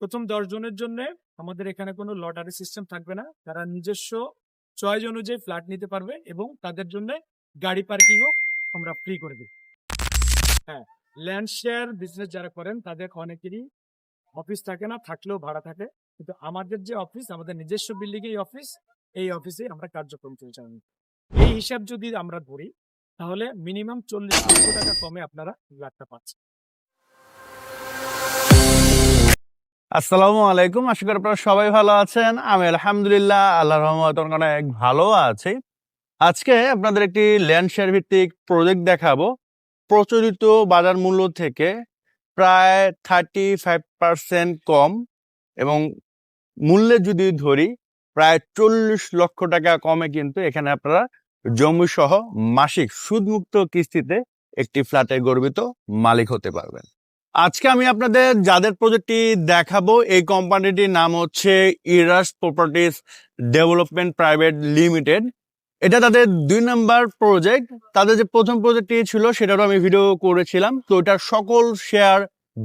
প্রথম দশ জনের জন্য আমাদের এখানে কোনো লটারি সিস্টেম থাকবে না। তারা নিজস্ব চয়েস অনুযায়ী ফ্ল্যাট নিতে পারবে এবং তাদের জন্য গাড়ি পার্কিংও আমরা ফ্রি করে দিই হ্যাঁ ল্যান্ড শেয়ার বিজনেস যারা করেন, তাদের অনেকেরই অফিস থাকে না, থাকলেও ভাড়া থাকে। কিন্তু আমাদের যে অফিস আমাদের নিজস্ব বিল্ডিং এই অফিস এই অফিসে আমরা কার্যক্রম পরিচালনা। এই হিসাব যদি আমরা ধরি, তাহলে মিনিমাম চল্লিশ লক্ষ টাকা কমে আপনারা ফ্ল্যাটটা পাচ্ছেন। আসসালামু আলাইকুম। আশা করি আপনারা সবাই ভালো আছেন। আমি আলহামদুলিল্লাহ আল্লাহ রহমত অনেক ভালো আছি। আজকে আপনাদের একটি ল্যান্ড শেয়ার ভিত্তিক প্রজেক্ট দেখাবো। প্রচলিত বাজার মূল্য থেকে প্রায় থার্টি ফাইভ পার্সেন্ট কম এবং মূল্যে যদি ধরি, প্রায় চল্লিশ লক্ষ টাকা কমে কিন্তু এখানে আপনারা জমি সহ মাসিক সুদমুক্ত কিস্তিতে একটি ফ্ল্যাটে গর্বিত মালিক হতে পারবেন। আজকে আমি আপনাদের যাদের প্রজেক্টটি দেখাবো, এই কোম্পানিটির নাম হচ্ছে Eras properties development private limited এটা তাদের দুই নাম্বার প্রজেক্ট তাদের যে প্রথম প্রজেক্টটি ছিল, সেটারও আমি ভিডিও করেছিলাম। তো ওটার সকল শেয়ার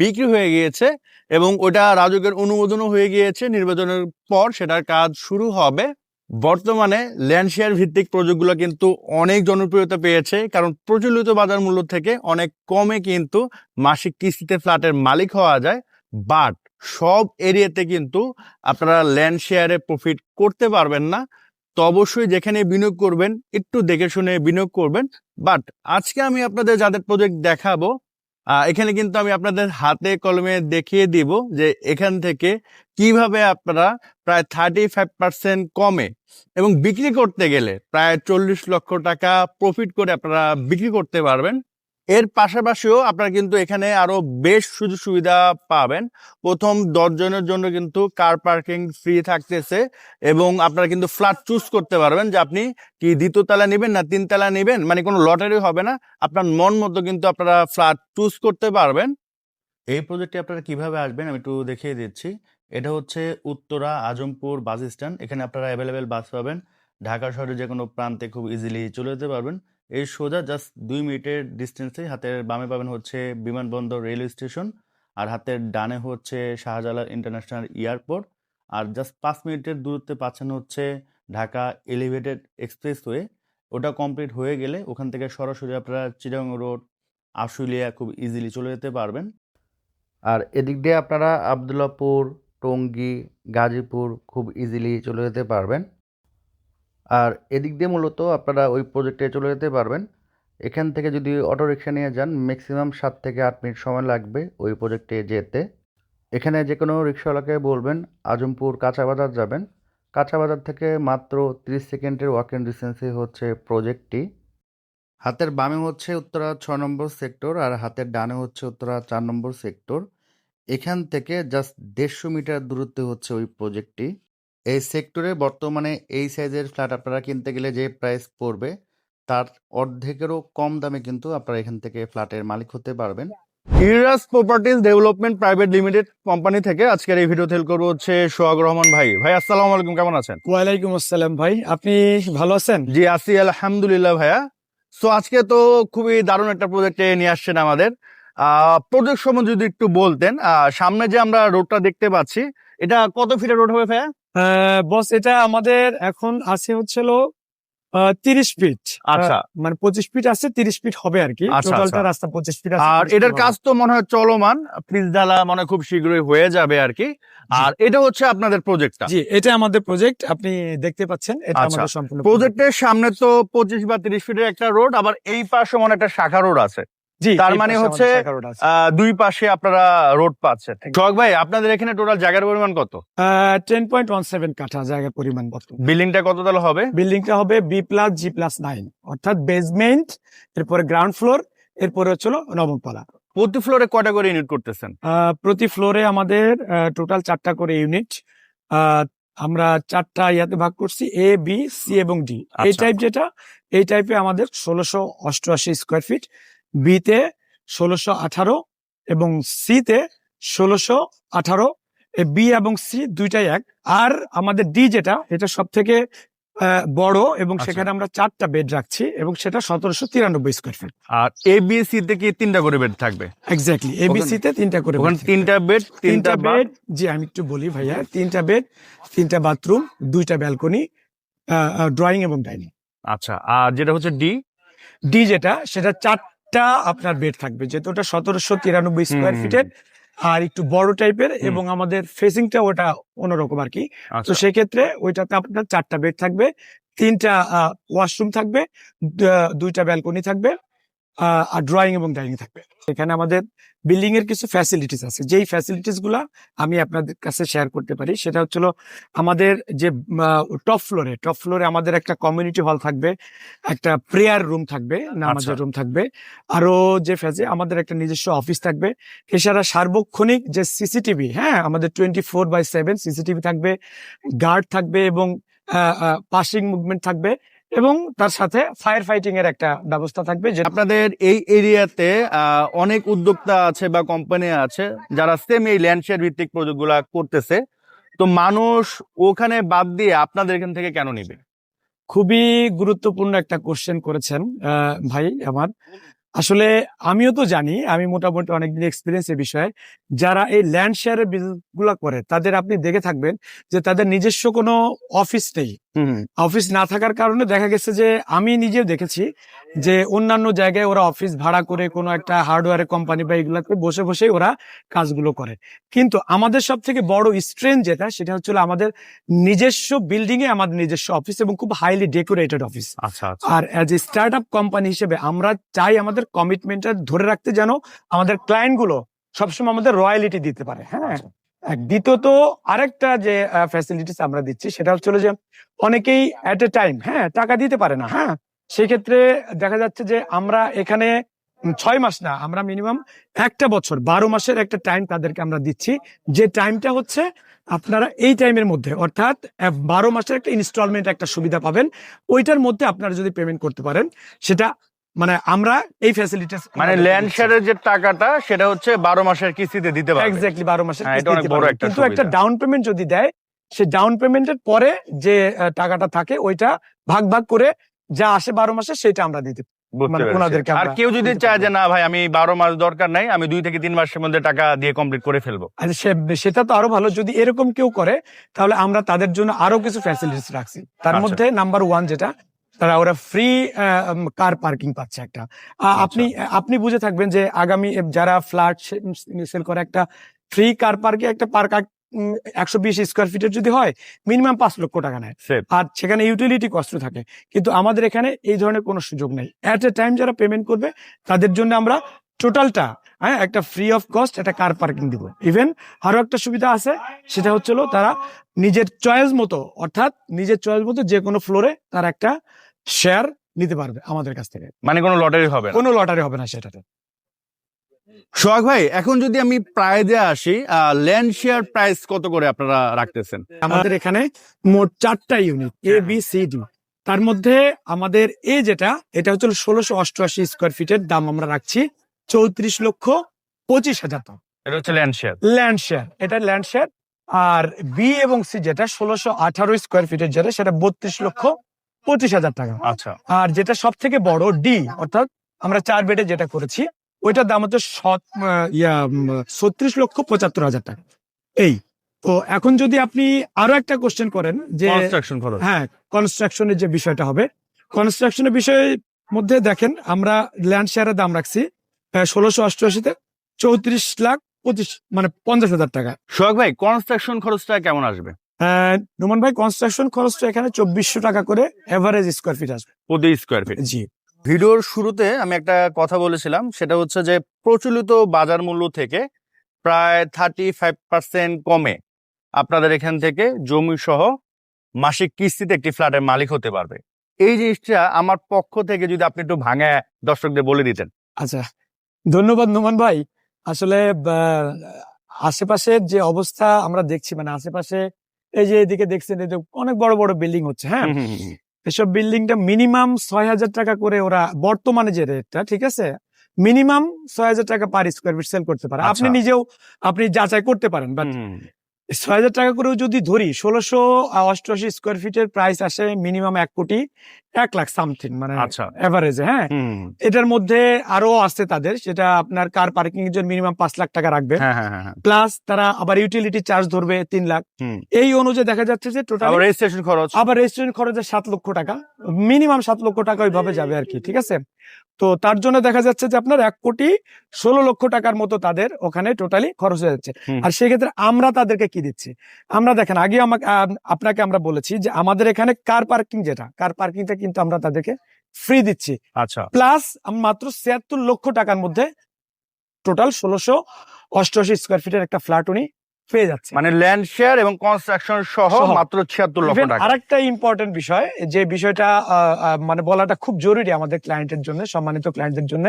বিক্রি হয়ে গিয়েছে এবং ওটা রাজকের অনুমোদনও হয়ে গিয়েছে। নির্বাচনের পর সেটার কাজ শুরু হবে। বর্তমানে ল্যান্ড শেয়ার ভিত্তিক প্রজেক্টগুলো কিন্তু অনেক জনপ্রিয়তা পেয়েছে, কারণ প্রচলিত বাজার মূল্য থেকে অনেক কমে কিন্তু মাসিক কিস্তিতে ফ্ল্যাটের মালিক হওয়া যায় বাট সব এরিয়াতে কিন্তু আপনারা ল্যান্ড শেয়ারে প্রফিট করতে পারবেন না। তো অবশ্যই যেখানে বিনিয়োগ করবেন, একটু দেখে শুনে বিনিয়োগ করবেন বাট আজকে আমি আপনাদের যাদের প্রজেক্ট দেখাবো এখানে কিন্তু আমি আপনাদের হাতে কলমে দেখিয়ে দিব যে এখান থেকে কীভাবে আপনারা প্রায় থার্টি ফাইভ পার্সেন্ট কমে এবং বিক্রি করতে গেলে প্রায় চল্লিশ লক্ষ টাকা প্রফিট করে আপনারা বিক্রি করতে পারবেন। এর পাশাপাশিও আপনারা কিন্তু এখানে আরও বেশ সুযোগ সুবিধা পাবেন। প্রথম দশজনের জন্য কিন্তু কার পার্কিং ফ্রি থাকতেছে এবং আপনারা কিন্তু ফ্ল্যাট চুজ করতে পারবেন যে আপনি কি দ্বিতীয় তলা নেবেন না তিন তলা নেবেন মানে কোনো লটারি হবে না। আপনার মন মতো কিন্তু আপনারা ফ্ল্যাট চুজ করতে পারবেন। এই প্রজেক্টে আপনারা কীভাবে আসবেন আমি একটু দেখিয়ে দিচ্ছি। এটা হচ্ছে উত্তরা আজমপুর বাস স্ট্যান্ড এখানে আপনারা অ্যাভেলেবেল বাস পাবেন। ঢাকা শহরে যে কোনো প্রান্তে খুব ইজিলি চলে যেতে পারবেন। এই সোজা জাস্ট দুই মিনিটের ডিস্টেন্সে হাতের বামে পাবেন হচ্ছে বিমানবন্দর রেলওয়ে স্টেশন আর হাতের ডানে হচ্ছে শাহজালাল ইন্টারন্যাশনাল এয়ারপোর্ট আর জাস্ট পাঁচ মিনিটের দূরত্বে পাচ্ছেন হচ্ছে ঢাকা এলিভেটেড এক্সপ্রেসওয়ে ওটা কমপ্লিট হয়ে গেলে ওখান থেকে সরাসরি আপনারা চিটাং রোড আশুলিয়া খুব ইজিলি চলে যেতে পারবেন। আর এদিক দিয়ে আপনারা আবদুল্লাপুর, টঙ্গী, গাজীপুর খুব ইজিলি চলে যেতে পারবেন। আর এদিক দিয়ে মূলত আপনারা ওই প্রজেক্টে চলে যেতে পারবেন। এখান থেকে যদি অটো রিক্সা নিয়ে যান ম্যাক্সিমাম সাত থেকে আট মিনিট সময় লাগবে ওই প্রজেক্টে যেতে। এখানে যে কোনো রিক্সাওয়ালাকে বলবেন, আজমপুর কাঁচা বাজার যাবেন। কাঁচা বাজার থেকে মাত্র তিরিশ সেকেন্ডের ওয়াকিং ডিস্টেন্সে হচ্ছে প্রজেক্টটি হাতের বামে হচ্ছে উত্তরা ছ নম্বর সেক্টর আর হাতের ডানে হচ্ছে উত্তরা চার নম্বর সেক্টর এখান থেকে জাস্ট দেড়শো মিটার দূরত্বে হচ্ছে ওই প্রজেক্টটি এই সেক্টরে বর্তমানে এই সাইজের ফ্ল্যাট আপনারা কিনতে গেলে যে প্রাইস পড়বে তার অর্ধেকেরও কম দামে কিন্তু আপনারা এখান থেকে ফ্ল্যাটের মালিক হতে পারবেন। Eras properties development private limited company থেকে আজকের এই ভিডিও হেল্প করব হচ্ছে সোহাগ রহমান ভাই। ভাই আসসালামু আলাইকুম কেমন আছেন? ওয়ালাইকুম আসসালাম ভাই আপনি ভালো আছেন? জি আছি আলহামদুলিল্লাহ ভাইয়া। সো আজকে তো খুবই দারুণ একটা প্রজেক্টে নিয়ে আসছেন আমাদের। প্রজেক্ট সম্বন্ধে যদি একটু বলতেন সামনে যে আমরা রোডটা দেখতে পাচ্ছি এটা কত ফিটের রোড হবে ভাইয়া? বস এটা আমাদের এখন আছে হচ্ছিল তিরিশ ফিট আচ্ছা। মানে পঁচিশ ফিট আছে তিরিশ ফিট হবে আর কি। আচ্ছা, টোটালটা আচ্ছা। রাস্তা পঁচিশ ফিট আর এটার কাজ তো মনে হয় চলমান প্লিজ ডালা মনে খুব শীঘ্রই হয়ে যাবে আর কি। আর এটা হচ্ছে আপনাদের প্রজেক্টটা জি এটা আমাদের প্রজেক্ট আপনি দেখতে পাচ্ছেন এটা আচ্ছা, আমাদের সম্পূর্ণ প্রজেক্টের সামনে তো পঁচিশ বা তিরিশ ফিটের একটা রোড আবার এই পাশে মনে একটা শাখা রোড আছে। জি তার মানে হচ্ছে, দুই পাশে আপনারা রোড পাচ্ছেন। সোহাগ ভাই আপনাদের এখানে টোটাল জায়গার পরিমাণ কত? টেন পয়েন্ট ওয়ান সেভেন কাঠা জায়গার পরিমাণ বর্তমান বিল্ডিংটা কত তাহলে হবে? বিল্ডিংটা হবে B plus G plus nine অর্থাৎ বেসমেন্ট এরপরে গ্রাউন্ড ফ্লোর এরপরে হচ্ছিল নবম তলা প্রতি ফ্লোরে কয়টা করে ইউনিট করতেছেন? প্রতি ফ্লোরে আমাদের টোটাল চারটা করে ইউনিট আমরা চারটা ইয়াতে ভাগ করছি এ বি সি এবং ডি এই আচ্ছা। টাইপ যেটা এই টাইপে আমাদের ষোলোশো অষ্টআশি স্কোয়ার ফিট বিতে ষোলোশো আঠারো এবং সিতে ষোলোশো আঠারো। বি এবং সি দুইটাই এক। আর আমাদের ডি যেটা এটা সব থেকে বড় এবং আচ্ছা। সেখানে আমরা চারটা বেড রাখছি এবং সেটা সতেরোশো তিরানব্বই স্কোয়ার ফিট আর এ বি সি তে কি তিনটা করে বেড থাকবে? এক্স্যাক্টলি এবিসি তে তিনটা করে। তিনটা বেড তিনটা বেড বেড জি আমি একটু বলি ভাইয়া তিনটা বেড তিনটা বাথরুম দুইটা ব্যালকনি ড্রয়িং এবং ডাইনিং আচ্ছা আর যেটা হচ্ছে ডি ডি যেটা সেটা চারটা আপনার বেড থাকবে যেহেতু ওটা সতেরোশো তিরানব্বই স্কোয়ার ফিটের আর একটু বড় টাইপের এবং আমাদের ফেসিংটা ওটা অন্যরকম আর কি। তো আচ্ছা। সেক্ষেত্রে ওইটাতে আপনার চারটা বেড থাকবে তিনটা ওয়াশরুম থাকবে দুইটা ব্যালকনি থাকবে আর ড্রয়িং এবং ডাইনিং থাকবে। এখানে আমাদের বিল্ডিং এর কিছু ফ্যাসিলিটিস আছে। যেই ফ্যাসিলিটিসগুলা আমি আপনাদের কাছে শেয়ার করতে পারি সেটা হচ্ছিল আমাদের যে টপ ফ্লোরে টপ ফ্লোরে আমাদের একটা কমিউনিটি হল থাকবে একটা প্রেয়ার রুম থাকবে নামাজের আচ্ছা। রুম থাকবে আরও যে ফ্যাসে আমাদের একটা নিজস্ব অফিস থাকবে। এছাড়া সার্বক্ষণিক যে সিসিটিভি হ্যাঁ আমাদের twenty four by seven CCTV থাকবে গার্ড থাকবে এবং পাসিং মুভমেন্ট থাকবে। এবং তার সাথে ফায়ার ফাইটিং এর একটা ব্যবস্থা থাকবে যে আপনাদের এই এরিয়াতে অনেক উদ্যোক্তা আছে বা কোম্পানি আছে যারা সেম এই ল্যান্ড শেয়ার ভিত্তিক প্রজেক্টগুলা করতেছে। তো মানুষ ওখানে বাদ দিয়ে আপনাদের এখান থেকে কেন নিবে? খুবই গুরুত্বপূর্ণ একটা কোশ্চেন করেছেন ভাই আমার। আসলে আমিও তো জানি আমি মোটামুটি অনেকদিন এক্সপিরিয়েন্স এ বিষয়ে। যারা এই ল্যান্ড শেয়ারের বিজনেসগুলা করে তাদের আপনি দেখে থাকবেন যে তাদের নিজস্ব কোনো অফিস নেই। অফিস না থাকার কারণে দেখা গেছে যে আমি নিজেও দেখেছি যে অন্যান্য জায়গায় ওরা অফিস ভাড়া করে কোনো একটা হার্ডওয়্যার কোম্পানি বা এগুলাতে বসে বসে ওরা কাজগুলো করে। কিন্তু আমাদের সব থেকে বড় স্ট্রেন যেটা সেটা হচ্ছে আমাদের নিজস্ব বিল্ডিং এ আমাদের নিজস্ব অফিস এবং খুব হাইলি ডেকোরেটেড অফিস আচ্ছা আচ্ছা। আর as a start up company হিসেবে আমরা চাই আমাদের কমিটমেন্টটা ধরে রাখতে যেন আমাদের ক্লায়েন্টগুলো সবসময় আমাদের রয়্যালিটি দিতে পারে হ্যাঁ? এক দ্বিতীয়ত আরেকটা যে ফ্যাসিলিটিস আমরা দিচ্ছি, সেটা হচ্ছে হলো যে, অনেকেই এট এ টাইম হ্যাঁ টাকা দিতে পারে না হ্যাঁ? সেক্ষেত্রে দেখা যাচ্ছে যে, আমরা এখানে ছয় মাস না, আমরা মিনিমাম একটা বছর, বারো মাসের একটা টাইম তাদেরকে আমরা দিচ্ছি। যে টাইমটা হচ্ছে আপনারা এই টাইমের মধ্যে, অর্থাৎ বারো মাসের একটা ইনস্টলমেন্ট একটা সুবিধা পাবেন। ওইটার মধ্যে আপনারা যদি পেমেন্ট করতে পারেন, সেটা মানে আমরা এই ফ্যাসিলিটিস মানে ল্যান্ড শেয়ারের যে টাকাটা সেটা হচ্ছে বারো মাসের কিস্তিতে দিতে পারবে। এক্স্যাক্টলি বারো মাসের হ্যাঁ, কিন্তু একটা ডাউন পেমেন্ট যদি দেয় সে ডাউন পেমেন্টের পরে যে টাকাটা থাকে ওইটা ভাগ ভাগ করে যা আসে বারো মাসে সেটা আমরা দিতে মানে আর কেউ যদি চায় যে না ভাই আমি বারো মাস দরকার নাই আমি দুই থেকে তিন মাসের মধ্যে টাকা দিয়ে কমপ্লিট করে ফেলব। সেটা তো আরও ভালো যদি এরকম কেউ করে তাহলে আমরা তাদের জন্য আরও কিছু ফ্যাসিলিটিস রাখছি। তার আচ্ছা। মধ্যে নাম্বার ওয়ান যেটা তারা ওরা ফ্রি কার পার্কিং পাচ্ছে একটা। আচ্ছা। আপনি আপনি বুঝে থাকবেন যে আগামী যারা ফ্ল্যাট সেল করে একটা ফ্রি কার পার্কে একটা পার্ক একশো বিশ স্কোয়ার ফিটের যদি হয় মিনিমাম পাঁচ লক্ষ টাকা নেয়। আর সেখানে ইউটিলিটি কস্ট থাকে। কিন্তু আমাদের এখানে এই ধরনের কোনো সুযোগ নেই। অ্যাট এ টাইম যারা পেমেন্ট করবে তাদের জন্য আমরা টোটালটা হ্যাঁ একটা ফ্রি অফ কস্ট একটা কার পার্কিং দিব। ইভেন আরও একটা সুবিধা আছে সেটা হচ্ছিল তারা নিজের চয়েস মতো অর্থাৎ নিজের চয়েস মতো যে কোনো ফ্লোরে তার একটা শেয়ার নিতে পারবে আমাদের কাছ থেকে। মানে কোনো লটারি হবে কোনো লটারি হবে না সেটাতে। সোহাগ ভাই এখন যদি আমি প্রাইজে আসি ল্যান্ড শেয়ার প্রাইস কত করে আপনারা রাখতেছেন? আমাদের এখানে মোট চারটা unit A B C D তার মধ্যে আমাদের এ যেটা এটা হচ্ছে ষোলোশো অষ্টআশি স্কোয়ার ফিটের দাম আমরা রাখছি চৌত্রিশ লক্ষ পঁচিশ হাজার টাকা। এটা হচ্ছে ল্যান্ড শেয়ার। ল্যান্ড শেয়ার এটা ল্যান্ড শেয়ার। আর বি এবং সি যেটা ষোলোশো আঠারো স্কোয়ার ফিটের যেটা সেটা বত্রিশ লক্ষ পঁচিশ হাজার টাকা। আচ্ছা। আর যেটা সব থেকে বড় ডি অর্থাৎ আমরা চার বেডে যেটা করেছি ওইটার দাম হচ্ছে ইয়া ছত্রিশ লক্ষ পঁচাত্তর হাজার টাকা। এই তো এখন যদি আপনি আরও একটা কোশ্চেন করেন যে কনস্ট্রাকশন খরচ। হ্যাঁ কনস্ট্রাকশনের যে বিষয়টা হবে। কনস্ট্রাকশনের বিষয়ের মধ্যে দেখেন আমরা ল্যান্ড শেয়ারের দাম রাখছি ষোলোশো অষ্টআশিতে চৌত্রিশ লাখ পঁচিশ মানে পঞ্চাশ হাজার টাকা। সোহাগ ভাই কনস্ট্রাকশন খরচটা কেমন আসবে? নোমান ভাই কনস্ট্রাকশন খরচটা এখানে চব্বিশশো টাকা করে এভারেজ স্কোয়ার ফিট আসবে। প্রতি স্কোয়ার ফিট জি। ভিডিওর শুরুতে আমি একটা কথা বলেছিলাম সেটা হচ্ছে যে প্রচলিত বাজার মূল্য থেকে প্রায় থার্টি ফাইভ পার্সেন্ট কমে আপনাদের এখান থেকে জমি সহ মাসিক কিস্তিতে একটি ফ্ল্যাটের মালিক হতে পারবে। এই জিনিসটা আমার পক্ষ থেকে যদি আপনি একটু ভাঙা দর্শকদের বলে দিতেন। আচ্ছা ধন্যবাদ নোমান ভাই। আসলে আশেপাশের যে অবস্থা আমরা দেখছি মানে আশেপাশে এই যে এদিকে দেখছেন এই যে অনেক বড় বড় বিল্ডিং হচ্ছে হ্যাঁ? এসব বিল্ডিংটা মিনিমাম ছয় হাজার টাকা করে ওরা বর্তমানে যে রেটটা ঠিক আছে? মিনিমাম ছয় হাজার টাকা পার স্কোয়ার ফিট সেল করতে পারে। আপনি আচ্ছা। নিজেও আপনি যাচাই করতে পারেন বাট ছয় হাজার টাকা করেও যদি ধরি ষোলোশো অষ্টআশি স্কোয়ার ফিটের প্রাইস আসে মিনিমাম এক কোটি এক লাখ সামথিং মানে আচ্ছা। এভারেজে হ্যাঁ? এটার মধ্যে আরও আছে তাদের সেটা আপনার কার পার্কিং এর জন্য মিনিমাম পাঁচ লাখ টাকা রাখবে। হ্যাঁ হ্যাঁ হ্যাঁ হ্যাঁ। প্লাস তারা আবার ইউটিলিটি চার্জ ধরবে তিন লাখ। এই অনুযায়ী দেখা যাচ্ছে যে টোটাল রেজিস্ট্রেশন খরচ। আবার রেস্টুরেন্ট খরচে সাত লক্ষ টাকা। মিনিমাম সাত লক্ষ টাকা ওইভাবে যাবে আর কি ঠিক আছে? তো তার জন্য দেখা যাচ্ছে যে আপনার এক কোটি ষোলো লক্ষ টাকার মতো তাদের ওখানে টোটালি খরচ হয়ে যাচ্ছে। আর সেক্ষেত্রে আমরা তাদেরকে কি দিচ্ছি? আমরা দেখেন আগে আমাকে আপনাকে আমরা বলেছি যে আমাদের এখানে কার পার্কিং যেটা কার পার্কিংটা কিন্তু আমরা তাদেরকে ফ্রি দিচ্ছি। আচ্ছা। প্লাস মাত্র ছিয়াত্তর লক্ষ টাকার মধ্যে টোটাল ষোলোশো অষ্টআশি স্কোয়ার ফিটের একটা ফ্ল্যাট উনি পেয়ে যাচ্ছে। মানে ল্যান্ড শেয়ার এবং কনস্ট্রাকশন সহ। মাত্র ছিয়াত্তর লক্ষ টাকা। আরেকটা ইম্পর্টেন্ট বিষয় যে বিষয়টা মানে বলাটা খুব জরুরি আমাদের ক্লায়েন্টের জন্য সম্মানিত ক্লায়েন্টদের জন্য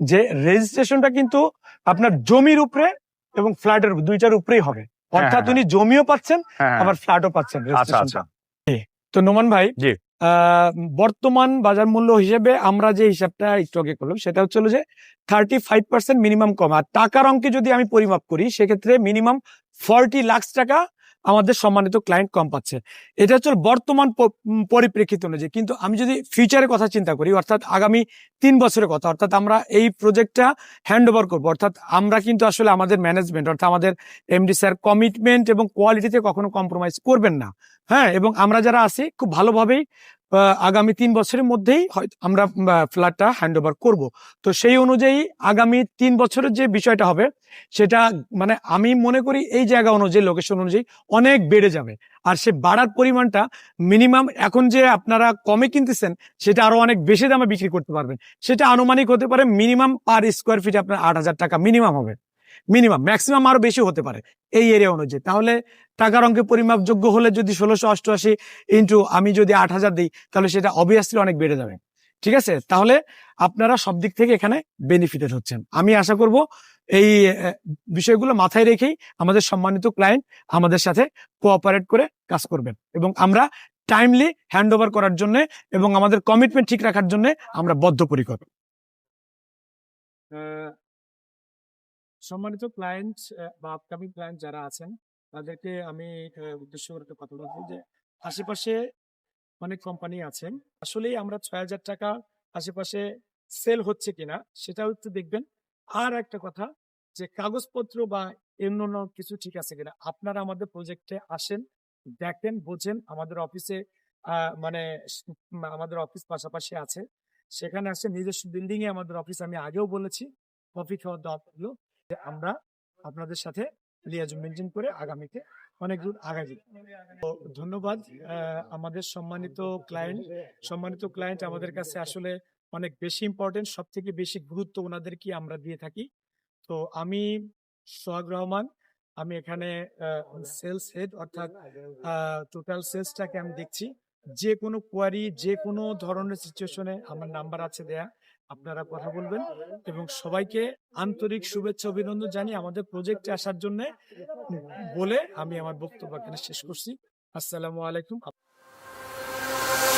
যে রেজিস্ট্রেশনটা কিন্তু আপনার জমির উপরে এবং ফ্ল্যাটের দুইটার উপরেই হবে। অর্থাৎ হ্যাঁ, উনি জমিও পাচ্ছেন হ্যাঁ হ্যাঁ। আবার ফ্ল্যাটও পাচ্ছেন আচ্ছা আচ্ছা। তো নোমান ভাই বর্তমান বাজার মূল্য হিসেবে আমরা যে হিসাবটা একটু আগে করলাম, সেটা হচ্ছে যে থার্টি ফাইভ পার্সেন্ট মিনিমাম কম। আর টাকার অঙ্কে যদি আমি পরিমাপ করি, সেক্ষেত্রে মিনিমাম ফর্টি লাখ টাকা আমাদের সম্মানিত ক্লায়েন্ট কম পাচ্ছে। এটা হচ্ছে বর্তমান পরিপ্রেক্ষিত অনুযায়ী। কিন্তু আমি যদি ফিউচারের কথা চিন্তা করি, অর্থাৎ আগামী তিন বছরের কথা, অর্থাৎ আমরা এই প্রজেক্টটা হ্যান্ড ওভার করব, অর্থাৎ আমরা কিন্তু আসলে আমাদের ম্যানেজমেন্ট অর্থাৎ আমাদের এমডি স্যার কমিটমেন্ট এবং কোয়ালিটিতে কখনো কম্প্রোমাইজ করবেন না। হ্যাঁ এবং আমরা যারা আছি, খুব ভালোভাবেই আগামী তিন বছরের মধ্যেই আমরা ফ্ল্যাটটা হ্যান্ড ওভার করব। তো সেই অনুযায়ী আগামী তিন বছরের যে বিষয়টা হবে, সেটা মানে আমি মনে করি এই জায়গা অনুযায়ী লোকেশন অনুযায়ী অনেক বেড়ে যাবে। আর সে বাড়ার পরিমাণটা মিনিমাম এখন যে আপনারা কমে কিনতেছেন, সেটা আরও অনেক বেশি দামে বিক্রি করতে পারবেন। সেটা আনুমানিক হতে পারে মিনিমাম পার স্কোয়ার ফিট আপনার আট হাজার টাকা মিনিমাম হবে। মিনিমাম ম্যাক্সিমাম আরও বেশি হতে পারে। এই এরিয়া অনুযায়ী। তাহলে টাকার অঙ্কে পরিমাপযোগ্য হলে যদি ষোলোশো অষ্টআশি ইন্টু আমি যদি আট হাজার দিই, তাহলে সেটা অবভিয়াসলি অনেক বেড়ে যাবে। ঠিক আছে? তাহলে আপনারা সব দিক থেকে এখানে বেনিফিটেড হচ্ছেন। আমি আশা করব এই বিষয়গুলো মাথায় রেখেই আমাদের সম্মানিত ক্লায়েন্ট আমাদের সাথে কোঅপারেট করে কাজ করবেন। এবং আমরা টাইমলি হ্যান্ড ওভার করার জন্য এবং আমাদের কমিটমেন্ট ঠিক রাখার জন্য আমরা বদ্ধপরিকর। সম্মানিত ক্লায়েন্ট বা আপকামিং ক্লায়েন্ট যারা আছেন, তাদেরকে আমি উদ্দেশ্য করে কথা বলব যে, আশেপাশে অনেক কোম্পানি আছেন। আসলেই আমরা ছয় হাজার টাকা আশেপাশে সেল হচ্ছে কিনা, সেটাও একটু দেখবেন। আর একটা কথা যে, কাগজপত্র বা অন্য কিছু ঠিক আছে কিনা, আপনারা আমাদের প্রজেক্টে আসেন, দেখেন, বোঝেন, আমাদের অফিসে মানে আমাদের অফিস পাশাপাশি আছে। সেখানে আসে, নিজস্ব বিল্ডিং এ আমাদের অফিস আমি আগেও বলেছি কফি খাওয়ার দাওয়াত হলো আমরা আপনাদের সাথে লিয়াজু মেনটেন করে আগামীতে অনেক দূর আগাই। তো ধন্যবাদ আমাদের সম্মানিত ক্লায়েন্ট সম্মানিত ক্লায়েন্ট আমাদের কাছে আসলে অনেক বেশি ইম্পর্টেন্ট সব থেকে বেশি গুরুত্ব ওনাদেরকে আমরা দিয়ে থাকি। তো আমি সোহাগ রহমান, আমি এখানে সেলস হেড অর্থাৎ টোটাল সেলসটাকে আমি দেখছি। যে কোনো কোয়ারি যে কোনো ধরনের সিচুয়েশনে আমার নাম্বার আছে দেয়া। আপনারা কথা বলবেন এবং সবাইকে আন্তরিক শুভেচ্ছা, অভিনন্দন জানিয়ে আমাদের প্রজেক্টে আসার জন্য বলে আমি আমার বক্তব্য এখানে শেষ করছি। আসসালামু আলাইকুম।